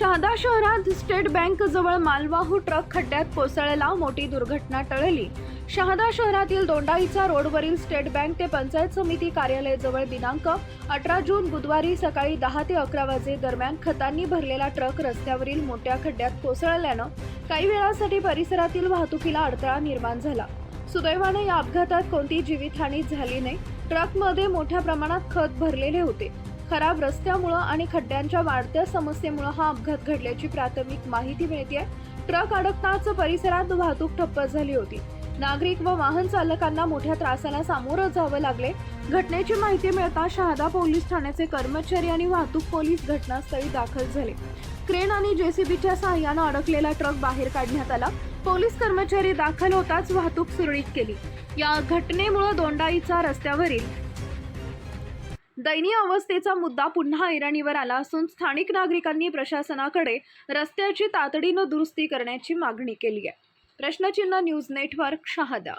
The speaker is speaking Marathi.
शहादा शहरात स्टेट बँक जवळ मालवाहू ट्रक खड्ड्यात कोसळला मोठी दुर्घटना टळली. शहादा शहरातील दोंडाईचा रोडवरील स्टेट बँक ते पंचायत समिती कार्यालय जवळ दिनांक अठरा जून बुधवारी सकाळी दहा ते अकरा वाजे दरम्यान खतांनी भरलेला ट्रक रस्त्यावरील मोठ्या खड्ड्यात कोसळल्यानं काही वेळासाठी परिसरातील वाहतुकीला अडथळा निर्माण झाला. सुदैवाने या अपघातात कोणती जीवितहानी झाली नाही. ट्रकमध्ये मोठ्या प्रमाणात खत भरलेले होते. खराब रस्त्यामुळं आणि खड्ड्यांच्या वाढत्या समस्येमुळं हा अपघात घडल्याची प्राथमिक माहिती मिळते ट्रक अडकताच परिसरात वाहतूक ठप्प झाली होती. नागरिक व वाहन चालकांना मोठ्या त्रासाला सामोरं जावं लागले. घटनेची माहिती मिळता शहादा पोलीस ठाण्याचे कर्मचारी आणि वाहतूक पोलीस घटनास्थळी दाखल झाले. क्रेन आणि जेसीबीच्या सहाय्यानं अडकलेला ट्रक बाहेर काढण्यात आला. पोलीस कर्मचारी दाखल होताच वाहतूक सुरळीत केली. या घटनेमुळे दोंडाईचा रस्त्यावरील दयनीय अवस्थेचा मुद्दा पुन्हा ऐरणीवर आला असून स्थानिक नागरिकांनी प्रशासनाकडे रस्त्याची तातडीनं दुरुस्ती करण्याची मागणी केली आहे. प्रश्नचिन्ह न्यूज नेटवर्क शहादा